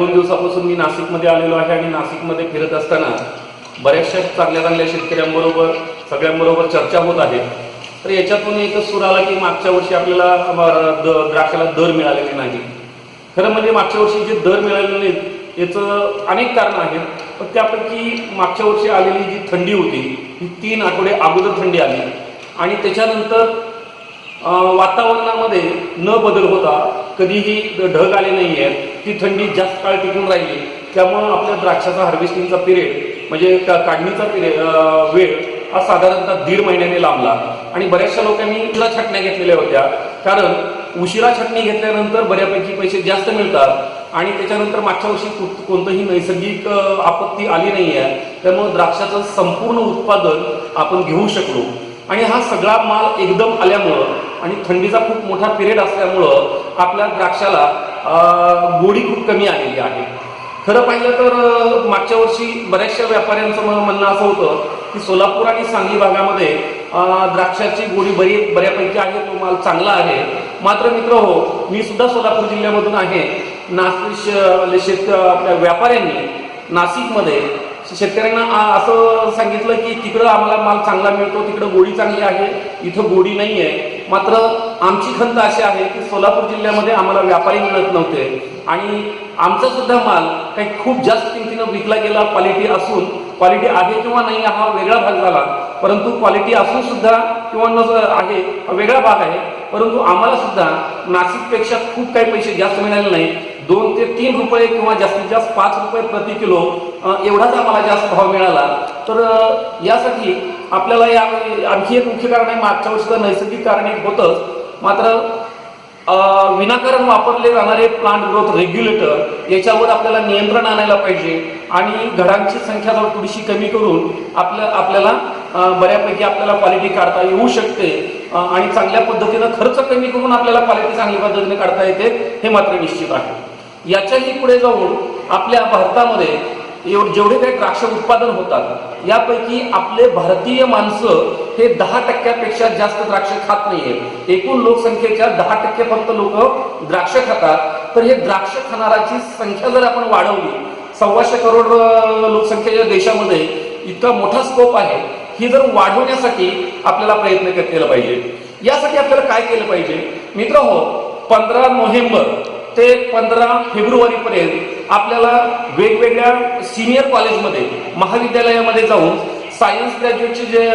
दोन दिवसापासून मी नाशिकमध्ये आलेलो आहे आणि नाशिकमध्ये फिरत असताना बऱ्याचशा चांगल्या चांगल्या शेतकऱ्यांबरोबर सगळ्यांबरोबर चर्चा होत आहे. तर याच्यातून एकच सूर आला की मागच्या वर्षी आपल्याला द्राक्षाला दर मिळालेले नाही. खरं म्हणजे मागच्या वर्षी जे दर मिळालेले नाहीत याचं अनेक कारण आहेत. पण त्यापैकी मागच्या वर्षी आलेली जी थंडी होती ही तीन आठवडे अगोदर थंडी आली. आणि त्याच्यानंतर वातावरणामध्ये न बदल होता कधीही ढग आले नाही आहेत ती थंडी जास्त काळ टिकून राहिली. त्यामुळं आपल्या द्राक्षाचा हार्वेस्टिंगचा पिरियड म्हणजे का- काढणीचा पिरियड वेळ हा साधारणतः दीड महिन्याने लांबला. आणि बऱ्याचशा लोकांनी उशिरा छटण्या घेतलेल्या होत्या. कारण उशिरा छटणी घेतल्यानंतर बऱ्यापैकी पैसे जास्त मिळतात आणि त्याच्यानंतर मागच्या वर्षी कोणतंही नैसर्गिक आपत्ती आली नाही आहे त्यामुळे द्राक्षाचं संपूर्ण उत्पादन आपण घेऊ शकलो. आणि हा सगळा माल एकदम आल्यामुळं आणि थंडीचा खूप मोठा पिरियड असल्यामुळं आपल्या द्राक्षाला गोडी खूप कमी आलेली आहे. खरं पाहिलं तर मागच्या वर्षी बऱ्याचशा व्यापाऱ्यांचं म्हणणं असं होतं की सोलापूर आणि सांगली भागामध्ये द्राक्षाची गोडी बरी बऱ्यापैकी आहे तो माल चांगला आहे. मात्र मित्र हो मी सुद्धा सोलापूर जिल्ह्यामधून आहे. नाशिक म्हणजे शेत आपल्या व्यापाऱ्यांनी नाशिकमध्ये शेतकऱ्यांना असं सांगितलं की तिकडं आम्हाला माल चांगला मिळतो तिकडं गोडी चांगली आहे इथं गोडी नाही आहे मात्र आमची खंत अशी आहे की सोलापूर जिल्ह्यामध्ये आम्हाला व्यापारी मिळत नव्हते. आणि आमचा सुद्धा माल काही खूप जास्त किमतीनं विकला गेला क्वालिटी असून क्वालिटी आहे किंवा नाही हा वेगळा भाग झाला. परंतु क्वालिटी असून सुद्धा किंवा न आहे वेगळा भाग आहे. परंतु आम्हाला सुद्धा नाशिकपेक्षा खूप काही पैसे जास्त मिळाले नाही. दोन ते तीन रुपये किंवा जास्तीत जास्त पाच रुपये प्रति किलो एवढाच आम्हाला जास्त भाव मिळाला. तर यासाठी आपल्याला या आणखी एक मुख्य कारण आहे मागच्या वर्षीचं नैसर्गिक कारण एक होतंच. मात्र विनाकारण वापरले जाणारे प्लांट ग्रोथ रेग्युलेटर याच्यावर आपल्याला नियंत्रण आणायला पाहिजे आणि घडांची संख्या जर थोडीशी कमी करून आपल्या आपल्याला बऱ्यापैकी आपल्याला क्वालिटी काढता येऊ शकते. आणि चांगल्या पद्धतीनं खर्च कमी करून आपल्याला क्वालिटी चांगल्या पद्धतीने काढता येते हे मात्र निश्चित आहे. याच्याही पुढे जाऊन आपल्या भारतामध्ये जेवढे काही द्राक्ष उत्पादन होतात यापैकी आपले भारतीय माणसं हे दहा टक्क्यापेक्षा जास्त द्राक्ष खात नाहीये एकूण लोकसंख्येच्या दहा टक्के फक्त लोक द्राक्ष खातात. तर हे द्राक्ष खाणाराची संख्या जर आपण वाढवली सव्वाशे करोड लोकसंख्येच्या देशामध्ये इतका मोठा स्कोप आहे ही जर वाढवण्यासाठी आपल्याला प्रयत्न केला पाहिजे. यासाठी आपल्याला काय केलं पाहिजे? मित्र हो पंधरा नोव्हेंबर ते पंधरा फेब्रुवारीपर्यंत आपल्याला वेगवेगळ्या सिनियर कॉलेजमध्ये महाविद्यालयामध्ये जाऊन सायन्स ग्रॅज्युएटचे जे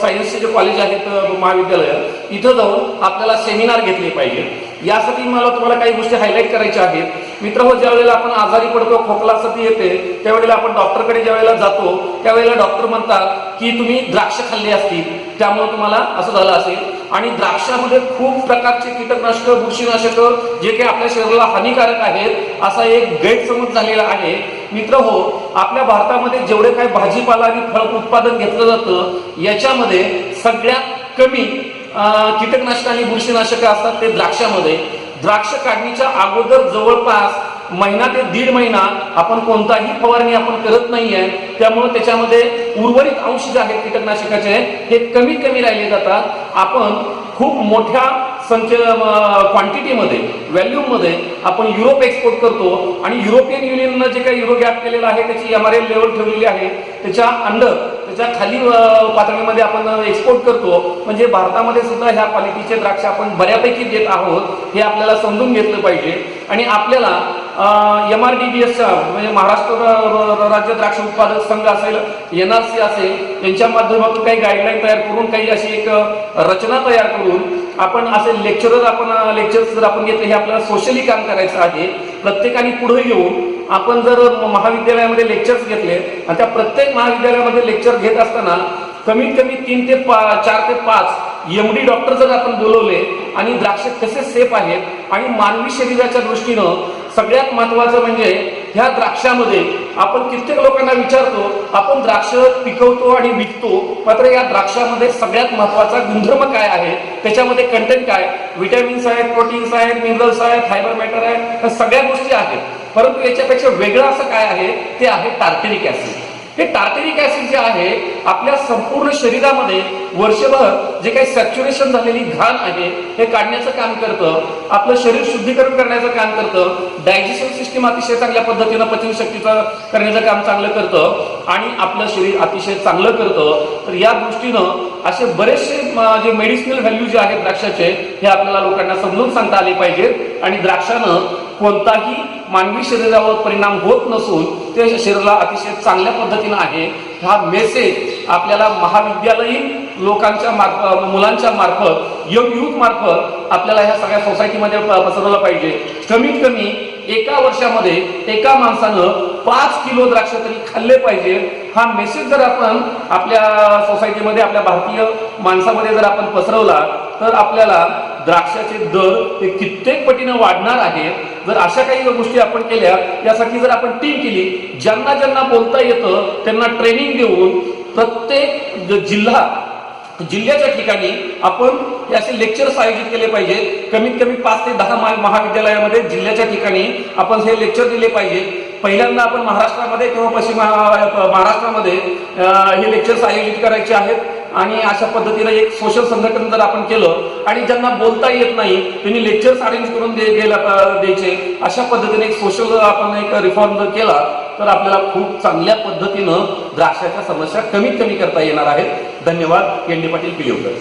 सायन्सचे जे कॉलेज आहेत महाविद्यालय इथं जाऊन आपल्याला सेमिनार घेतले पाहिजे. यासाठी मला तुम्हाला काही गोष्टी हायलाईट करायच्या आहेत. मित्र हो ज्या वेळेला आपण आजारी पडतो खोकला सती येते त्यावेळेला आपण डॉक्टरकडे ज्या वेळेला जातो त्यावेळेला डॉक्टर म्हणतात की तुम्ही द्राक्ष खाल्ली असतील त्यामुळे तुम्हाला असं झालं असेल. आणि द्राक्षामध्ये खूप प्रकारचे कीटकनाशक बुरशीनाशक जे काही आपल्या शरीराला हानिकारक आहेत असा एक गैरसमज झालेला आहे. मित्र हो आपल्या भारतामध्ये जेवढे काही भाजीपाला आणि फळ उत्पादन घेतलं जातं याच्यामध्ये सगळ्यात कमी कीटकनाशक आणि बुरशीनाशक असतात ते द्राक्षामध्ये. द्राक्ष काढणीच्या अगोदर जवळपास महिना ते दीड महिना आपण कोणताही फवारणी आपण करत नाहीये. त्यामुळे त्याच्यामध्ये उर्वरित अंश जे आहेत कीटकनाशकाचे हे कमी कमी राहिले जातात. आपण खूप मोठ्या संख्ये क्वांटिटीमध्ये व्हॅल्यूमध्ये आपण युरोप एक्सपोर्ट करतो आणि युरोपियन युनियननं जे काही युरो गॅप केलेलं आहे त्याची एम आर एल लेवल ठेवलेली आहे त्याच्या अंडर त्याच्याखाली पातळीमध्ये आपण एक्सपोर्ट करतो म्हणजे भारतामध्ये सुद्धा ह्या क्वालिटीचे द्राक्ष आपण बऱ्यापैकी देत आहोत हे आपल्याला समजून घेतलं पाहिजे. आणि आपल्याला एम आर डी बी एसच्या म्हणजे महाराष्ट्र राज्य द्राक्ष उत्पादक संघ असेल एन आर सी असेल यांच्या माध्यमातून काही गाईडलाईन तयार करून काही अशी एक रचना तयार करून आपण असे लेक्चरर आपण लेक्चर्स जर आपण घेतले हे आपल्याला सोशली काम करायचं आहे. प्रत्येकाने पुढे येऊन आपण जर महाविद्यालयामध्ये लेक्चर्स घेतले आणि त्या प्रत्येक महाविद्यालयामध्ये लेक्चर घेत असताना कमीत कमी तीन ते पा चार ते पाच एम डी डॉक्टर जर आपण बोलवले आणि द्राक्ष कसे सेफ आहेत आणि मानवी शरीराच्या दृष्टीनं सगळ्यात महत्वाचं म्हणजे ह्या द्राक्षामध्ये आपण कित्येक लोकांना विचारतो आपण द्राक्ष पिकवतो आणि विकतो मात्र या द्राक्षामध्ये सगळ्यात महत्त्वाचा गुणधर्म काय आहे? त्याच्यामध्ये कंटेंट काय? विटॅमिन्स आहेत प्रोटीन्स आहेत मिनरल्स आहेत फायबर मॅटर आहे सगळ्या गोष्टी आहेत. परंतु याच्यापेक्षा वेगळं असं काय आहे? ते आहे टार्टेरिक ऍसिड हे टार्टेरिक ऍसिड जे आहे आपल्या संपूर्ण शरीरामध्ये वर्षभर जे काही सॅच्युरेशन झालेली घाण आहे हे काढण्याचं काम करतं. आपलं शरीर शुद्धीकरण करण्याचं काम करतं. डायजेशन सिस्टीम अतिशय चांगल्या पद्धतीनं पचनशक्तीचं करण्याचं काम चांगलं करतं आणि आपलं शरीर अतिशय चांगलं करतं. तर या दृष्टीनं असे बरेचसे जे मेडिसिनल व्हॅल्यू जे आहेत द्राक्षाचे हे आपल्याला लोकांना समजून सांगता आले पाहिजेत. आणि द्राक्षानं कोणताही मानवी शरीरावर परिणाम होत नसून ते शरीराला अतिशय चांगल्या पद्धतीनं आहे. हा मेसेज आपल्याला महाविद्यालयीन लोकांच्या मार्फत मुलांच्या मार्फत यंग युथ मार्फत आपल्याला ह्या सगळ्या सोसायटीमध्ये पसरवलं पाहिजे. कमीत कमी एका वर्षामध्ये एका माणसानं पाच किलो द्राक्ष तरी खाल्ले पाहिजे. हा मेसेज जर आपण आपल्या सोसायटीमध्ये आपल्या भारतीय माणसामध्ये जर आपण पसरवला तर आपल्याला द्राक्षाचे दर हे कित्येक पटीनं वाढणार आहे. जर अशा काही गोष्टी आपण केल्या यासाठी जर आपण टीम केली ज्यांना ज्यांना बोलता येतं त्यांना ट्रेनिंग देऊन प्रत्येक जिल्हा जिल्ह्याच्या ठिकाणी आपण हे असे लेक्चर्स आयोजित केले पाहिजे. कमीत कमी पाच ते दहा महा- महाविद्यालयामध्ये जिल्ह्याच्या ठिकाणी आपण हे लेक्चर दिले पाहिजे. पहिल्यांदा आपण महाराष्ट्रामध्ये किंवा पश्चिम महाराष्ट्रामध्ये हे लेक्चर्स आयोजित करायचे आहेत. आणि अशा पद्धतीनं एक सोशल संघटन जर आपण केलं आणि ज्यांना बोलता येत नाही त्यांनी लेक्चर्स अरेंज करून दे गेला द्यायचे. अशा पद्धतीने एक सोशल आपण एक रिफॉर्म जर केला तर आपल्याला खूप चांगल्या पद्धतीनं द्राक्षाच्या समस्या कमीत कमी करता येणार आहेत. धन्यवाद. N D Patil Pilivkar